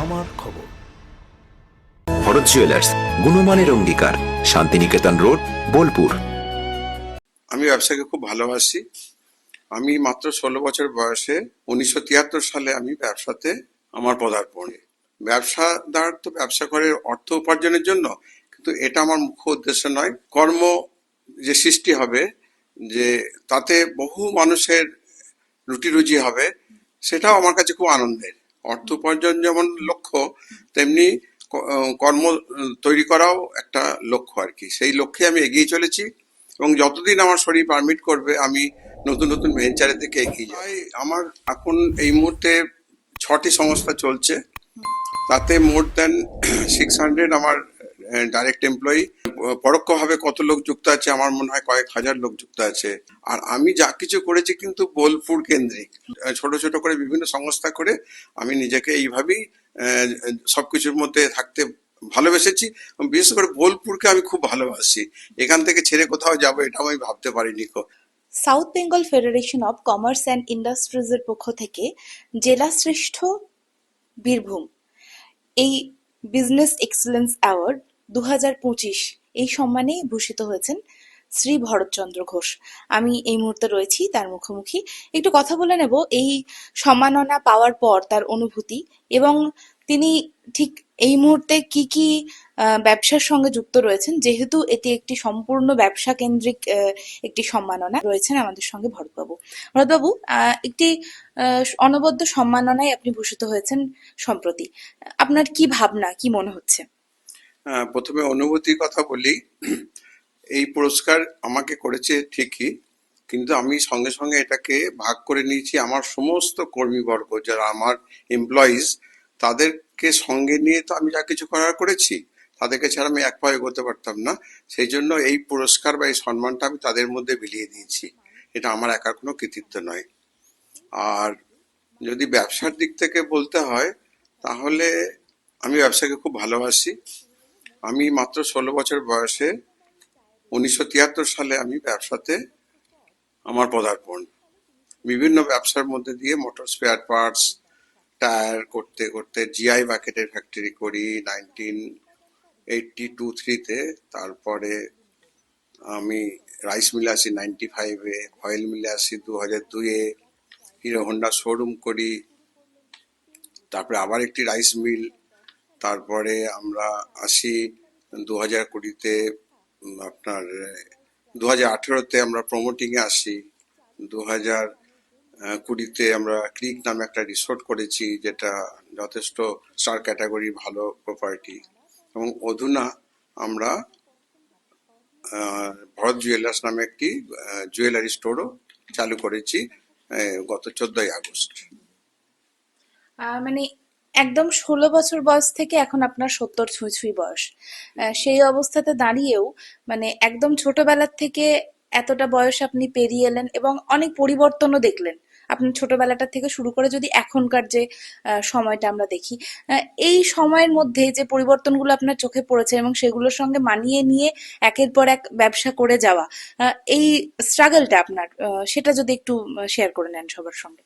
আমার খবর। ভরত জুয়েলার্স গুণমানের অঙ্গীকার শান্তিনিকেতন রোড বোলপুর। আমি ব্যবসাকে খুব ভালোবাসি। আমি মাত্র ষোলো বছর বয়সে উনিশশো তিয়াত্তর সালে আমি ব্যবসাতে আমার পদার্পণ। ব্যবসাদার তো ব্যবসা করে অর্থ উপার্জনের জন্য কিন্তু এটা আমার মুখ্য উদ্দেশ্য নয়। কর্ম যে সৃষ্টি হবে যে তাতে বহু মানুষের রুটি রুজি হবে সেটাও আমার কাছে খুব আনন্দের। অর্থ উপার্জন যেমন লক্ষ্য তেমনি কর্ম তৈরি করাও একটা লক্ষ্য আর কি। সেই লক্ষ্যে আমি এগিয়ে চলেছি এবং যতদিন আমার শরীর পারমিট করবে আমি নতুন নতুন ভেঞ্চারের দিকে এগিয়ে যাই আমার এখন এই মুহূর্তে ছটি সংস্থা চলছে। তাতে মোর দেন সিক্স হান্ড্রেড আমার ডাইরেক্ট এমপ্লয়ি পরোক্ষভাবে কত লোক যুক্ত আছে আমার মনে হয় কয়েক হাজার লোক যুক্ত আছে। আর আমি যা কিছু করেছি কিন্তু বোলপুর কেন্দ্রিক। ছোট ছোট করে বিভিন্ন সংস্থা করে আমি নিজেকে এইভাবেই আহ, সবকিছুর মধ্যে থাকতে ভালোবেসেছি। বিশেষ করে বোলপুরকে আমি খুব ভালোবাসি। এখান থেকে ছেড়ে কোথাও যাব এটাও আমি ভাবতে পারিনি কো South Bengal federation of commerce and ইন্ডাস্ট্রিজের পক্ষ থেকে জেলা শ্রেষ্ঠ বীরভূম এই বিজনেস এক্সেলেন্স অ্যাওয়ার্ড দু হাজার পঁচিশ এই সম্মানে ভূষিত হয়েছেন শ্রী ভরতচন্দ্র ঘোষ। আমি এই মুহূর্তে রয়েছি তার মুখোমুখি। একটু কথা বলে নেব এই সম্মাননা পাওয়ার পর তার অনুভূতি এবং তিনি ঠিক এই মুহূর্তে কি কি ব্যবসার সঙ্গে যুক্ত রয়েছেন, যেহেতু এটি একটি সম্পূর্ণ ব্যবসা কেন্দ্রিক একটি সম্মাননা রয়েছেন আমাদের সঙ্গে ভরতবাবু। ভরতবাবু একটি অনবদ্য সম্মাননায় আপনি ভূষিত হয়েছেন সম্প্রতি। আপনার কি ভাবনা, কি মনে হচ্ছে? প্রথমে অনুভূতির কথা বলি। এই পুরস্কার আমাকে করেছে ঠিকই, কিন্তু আমি সঙ্গে সঙ্গে এটাকে ভাগ করে নিয়েছি আমার সমস্ত কর্মীবর্গ যারা আমার এমপ্লয়িজ তাদেরকে সঙ্গে নিয়ে তো আমি যা কিছু করার করেছি, তাদেরকে ছাড়া আমি এক পায়ে এগোতে পারতাম না। সেই জন্য এই পুরস্কার বা এই সম্মানটা আমি তাদের মধ্যে বিলিয়ে দিয়েছি। এটা আমার একার কোনো কৃতিত্ব নয়। আর যদি ব্যবসার দিক থেকে বলতে হয়, তাহলে আমি ব্যবসাকে খুব ভালোবাসি। আমি মাত্র ষোলো বছর বয়সে উনিশশো তিয়াত্তর সালে আমি ব্যবসাতে আমার পদার্পণ। বিভিন্ন ব্যবসার মধ্যে দিয়ে মোটর স্পেয়ার পার্টস, টায়ার করতে করতে জিআই বাকেটের ফ্যাক্টরি করি, নাইনটিন এইটটি টু থ্রিতে। তারপরে আমি রাইস মিলে আসি নাইনটি ফাইভে অয়েল মিলে আসি দু হাজার দুইয়ে, হিরো হোন্ডা শোরুম করি। তারপরে আবার একটি রাইস মিল তারপরে আমরা আসি দু হাজার কুড়িতে আপনার দু হাজার আঠেরোতে আমরা প্রমোটিংয়ে আসি। দু হাজার কুড়িতে আমরা ক্রিক নামে একটা রিসোর্ট করেছি, যেটা যথেষ্ট স্টার ক্যাটাগরি ভালো প্রপার্টি এবং অধুনা আমরা ভরত জুয়েলার্স নামে একটি জুয়েলারি স্টোরও চালু করেছি গত চোদ্দই আগস্ট। মানে একদম ষোলো বছর বয়স থেকে এখন আপনার সত্তর ছুঁই ছুঁই বয়স। সেই অবস্থাতে দাঁড়িয়েও মানে একদম ছোটবেলার থেকে এতটা বয়স আপনি পেরিয়ে এলেন এবং অনেক পরিবর্তনও দেখলেন। আপনার ছোটবেলাটা থেকে শুরু করে যদি এখনকার যে সময়টা আমরা দেখি এই সময়ের মধ্যে যে পরিবর্তনগুলো আপনার চোখে পড়েছে এবং সেগুলোর সঙ্গে মানিয়ে নিয়ে একের পর এক ব্যবসা করে যাওয়া এই স্ট্রাগলটা আপনার সেটা যদি একটু শেয়ার করে নেন সবার সঙ্গে।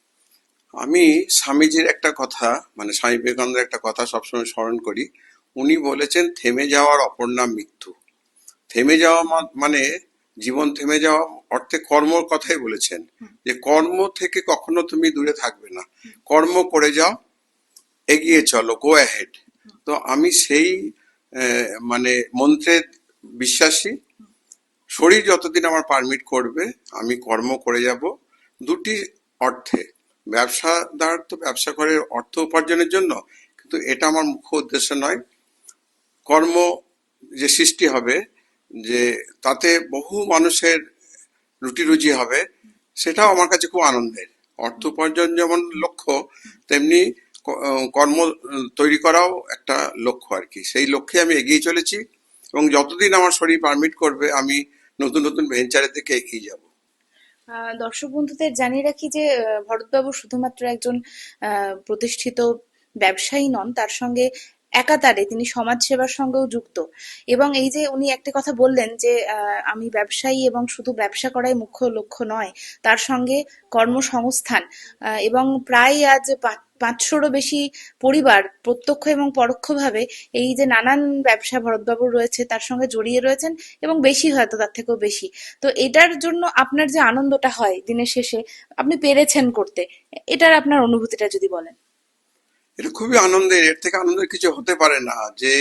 আমি স্বামীজির একটা কথা মানে স্বামী বিবেকানন্দের একটা কথা সবসময় স্মরণ করি। উনি বলেছেন থেমে যাওয়ার অপর নাম মৃত্যু। থেমে যাওয়া মানে জীবন থেমে যাওয়া অর্থে কর্মর কথাই বলেছেন। যে কর্ম থেকে কখনো তুমি দূরে থাকবে না। কর্ম করে যাও এগিয়ে চলো গো অ্যাহেড তো আমি সেই মানে মন্ত্রে বিশ্বাসী। শরীর যতদিন আমার পারমিট করবে আমি কর্ম করে যাব দুটি অর্থে। ব্যবসাদার তো ব্যবসা করে অর্থ উপার্জনের জন্য, কিন্তু এটা আমার মুখ্য উদ্দেশ্য নয়। কর্ম যে সৃষ্টি হবে, যে তাতে বহু মানুষের রুটি রুজি হবে, সেটাও আমার কাছে খুব আনন্দের। অর্থ উপার্জন যেমন লক্ষ্য, তেমনি কর্ম তৈরি করাও একটা লক্ষ্য আর কি। সেই লক্ষ্যে আমি এগিয়ে চলেছি এবং যতদিন আমার শরীর পারমিট করবে, আমি নতুন নতুন ভেঞ্চারের দিকে এগিয়ে যাব। দর্শক বন্ধুদের জানিয়ে রাখি যে ভরতবাবু শুধুমাত্র একজন প্রতিষ্ঠিত ব্যবসায়ী নন, তার সঙ্গে একাতারে তিনি সমাজ সেবার সঙ্গেও যুক্ত। এবং এই যে উনি একটা কথা বললেন যে আমি ব্যবসায়ী এবং শুধু ব্যবসা করাই মুখ্য লক্ষ্য নয়, তার সঙ্গে কর্মসংস্থান এবং প্রায় আজ পাঁচশোরও বেশি পরিবার প্রত্যক্ষ এবং পরোক্ষভাবে এই যে নানান ব্যবসা ভরতবাবুর রয়েছে, তার সঙ্গে জড়িয়ে রয়েছেন এবং বেশি হয়তো তার থেকেও বেশি। তো এটার জন্য আপনার যে আনন্দটা হয় দিনের শেষে, আপনি পেরেছেন করতে। এটার আপনার অনুভূতিটা যদি বলেন। এটা খুবই আনন্দের, এর থেকে আনন্দের কিছু হতে পারে না যে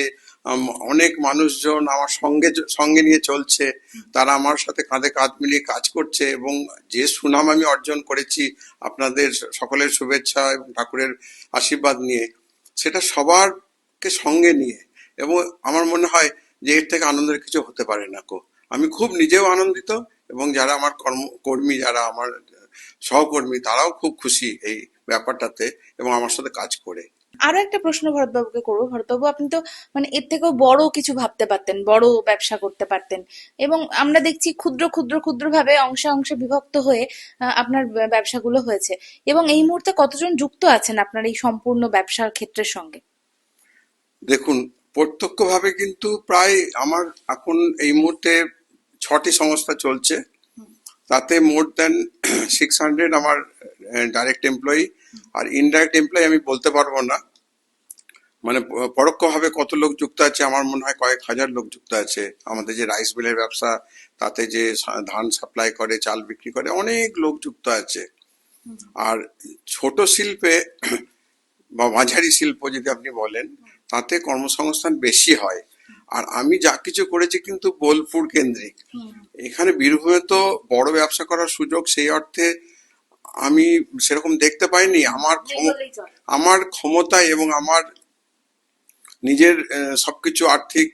অনেক মানুষজন আমার সঙ্গে সঙ্গে নিয়ে চলছে। তারা আমার সাথে কাঁধে কাঁধ মিলিয়ে কাজ করছে এবং যে সুনাম আমি অর্জন করেছি আপনাদের সকলের শুভেচ্ছা এবং ঠাকুরের আশীর্বাদ নিয়ে, সেটা সবারকে সঙ্গে নিয়ে এবং আমার মনে হয় যে এর থেকে আনন্দের কিছু হতে পারে না কো। আমি খুব নিজেও আনন্দিত এবং যারা আমার কর্ম, কর্মী, যারা আমার, সহকর্মী, তারাও খুব খুশি এই ব্যাপারটাতে এবং আমার সাথে কাজ করে। আরও একটা প্রশ্ন ভরতবাবুকে করব। ভরতবাবু, আপনি তো মানে এর থেকেও বড় কিছু ভাবতে পারতেন, বড় ব্যবসা করতে পারতেন। এবং আমরা দেখছি ক্ষুদ্র ক্ষুদ্র ক্ষুদ্র ভাবে অংশে অংশে বিভক্ত হয়ে আপনার ব্যবসাগুলো হয়েছে। এবং এই মুহূর্তে কতজন যুক্ত আছেন আপনার এই সম্পূর্ণ ব্যবসার ক্ষেত্রের সঙ্গে? দেখুন, প্রত্যক্ষভাবে কিন্তু প্রায় আমার এখন এই মুহূর্তে ছটি সংস্থা চলছে। তাতে মোর দেন সিক্স হান্ড্রেড আমার ডাইরেক্ট এমপ্লয়ি আর ইনডাইরেক্ট এমপ্লয়ি আমি বলতে পারব না। মানে পরোক্ষভাবে কত লোক যুক্ত আছে আমার মনে হয় কয়েক হাজার লোক যুক্ত আছে। আমাদের যে রাইস মিলের ব্যবসা, তাতে যে ধান সাপ্লাই করে, চাল বিক্রি করে, অনেক লোক যুক্ত আছে। আর ছোট শিল্পে বা মাঝারি শিল্প যদি আপনি বলেন, তাতে কর্মসংস্থান বেশি হয়। আর আমি যা কিছু করেছি কিন্তু বোলপুর কেন্দ্রিক। এখানে বীরভূমে তো বড় ব্যবসা করার সুযোগ সেই অর্থে আমি সেরকম দেখতে পাইনি। আমার আমার ক্ষমতা এবং আমার নিজের সবকিছু আর্থিক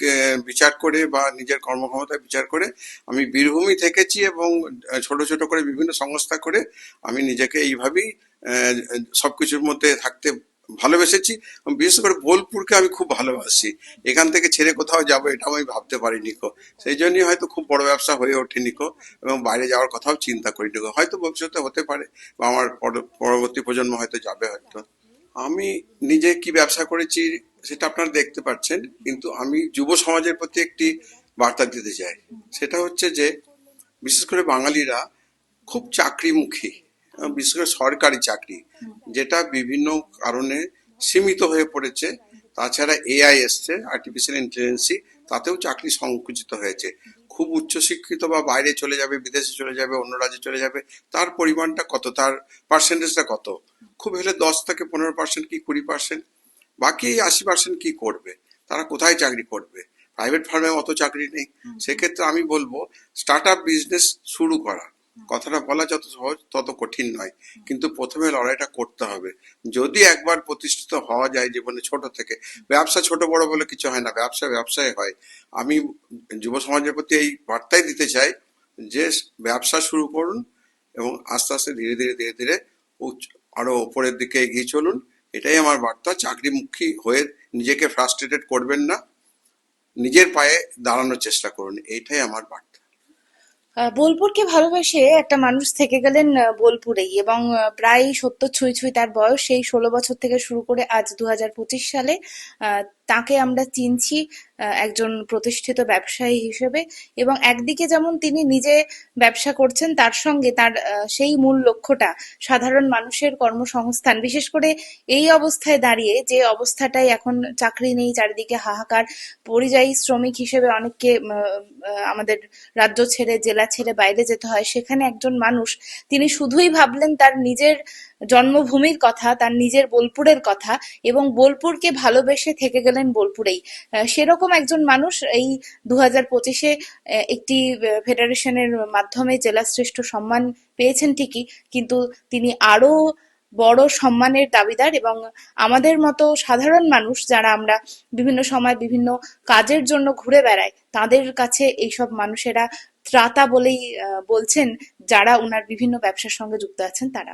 বিচার করে বা নিজের কর্মক্ষমতা বিচার করে আমি বীরভূমি থেকেছি এবং ছোট ছোট করে বিভিন্ন সংস্থা করে আমি নিজেকে এইভাবেই সবকিছুর মধ্যে থাকতে ভালোবেসেছি। বিশেষ করে বোলপুরকে আমি খুব ভালোবাসি। এখান থেকে ছেড়ে কোথাও যাব এটাও আমি ভাবতে পারিনি কো সেই জন্যই হয়তো খুব বড় ব্যবসা হয়ে ওঠেনি কো এবং বাইরে যাওয়ার কথাও চিন্তা করিনি কো হয়তো ভবিষ্যতে হতে পারে বা আমার পরবর্তী প্রজন্ম হয়তো যাবে হয়তো। আমি নিজে কি ব্যবসা করেছি সেটা আপনারা দেখতে পাচ্ছেন, কিন্তু আমি যুব সমাজের প্রতি একটি বার্তা দিতে চাই। সেটা হচ্ছে যে, বিশেষ করে বাঙালিরা খুব চাকরিমুখী। বিশেষ করে সরকারি চাকরি যেটা বিভিন্ন কারণে সীমিত হয়ে পড়েছে। তাছাড়া এআই এসছে আর্টিফিশিয়াল ইন্টেলিজেন্সি তাতেও চাকরি সংকুচিত হয়েছে। খুব উচ্চশিক্ষিত বা বাইরে চলে যাবে বিদেশে চলে যাবে অন্য রাজ্যে চলে যাবে তার পরিমাণটা কত তার পার্সেন্টেজটা কত? খুব হলে দশ থেকে পনেরো পার্সেন্ট কি কুড়ি পার্সেন্ট বাকি আশি পার্সেন্ট কি করবে? তারা কোথায় চাকরি করবে? প্রাইভেট ফার্মে অত চাকরি নেই। সেক্ষেত্রে আমি বলব স্টার্ট আপ বিজনেস শুরু করা। কথাটা বলা যত সহজ তত কঠিন নয়। কিন্তু প্রথমে লড়াইটা করতে হবে। যদি একবার প্রতিষ্ঠিত হওয়া যায় জীবনে ছোট থেকে ব্যবসা ছোট বড় বলে কিছু হয় না ব্যবসা ব্যবসায় হয়। আমি যুব সমাজের প্রতি এই বার্তাই দিতে চাই যে ব্যবসা শুরু করুন এবং আস্তে আস্তে ধীরে ধীরে ধীরে ধীরে আরও ওপরের দিকে এগিয়ে চলুন। এটাই আমার বার্তা। চাকরিমুখী হয়ে নিজেকে ফ্রাস্ট্রেটেড করবেন না। নিজের পায়ে দাঁড়ানোর চেষ্টা করুন। এইটাই আমার বার্তা। বোলপুরকে ভালোবেসে একটা মানুষ থেকে গেলেন বোলপুরেই। এবং প্রায় সত্তর ছুঁই ছুঁই তার বয়স। সেই ষোলো বছর থেকে শুরু করে আজ দু হাজার পঁচিশ সালে তাকে আমরা চিনছি একজন প্রতিষ্ঠিত ব্যবসায়ী হিসেবে এবং একদিকে যেমন তিনি নিজে ব্যবসা করছেন, তার সঙ্গে তার সেই মূল লক্ষ্যটা সাধারণ মানুষের কর্মসংস্থান। বিশেষ করে এই অবস্থায় দাঁড়িয়ে যে অবস্থাটাই এখন চাকরি নেই, চারিদিকে হাহাকার, পরিযায়ী শ্রমিক হিসেবে অনেককে আমাদের রাজ্য ছেড়ে, জেলা ছেড়ে বাইরে যেতে হয়, সেখানে একজন মানুষ, তিনি শুধুই ভাবলেন তার নিজের জন্মভূমির কথা, তার নিজের বোলপুরের কথা এবং বোলপুরকে ভালোবেসে থেকে গেলেন বোলপুরেই। সেরকম একজন মানুষ এই দু হাজার পঁচিশে একটি ফেডারেশনের মাধ্যমে জেলা শ্রেষ্ঠ সম্মান পেয়েছেন ঠিকই, কিন্তু তিনি আরও বড় সম্মানের দাবিদার এবং আমাদের মতো সাধারণ মানুষ যারা আমরা বিভিন্ন সময় বিভিন্ন কাজের জন্য ঘুরে বেড়াই, তাদের কাছে এইসব মানুষেরা ত্রাতা বলেই বলছেন, যারা ওনার বিভিন্ন ব্যবসার সঙ্গে যুক্ত আছেন তারা।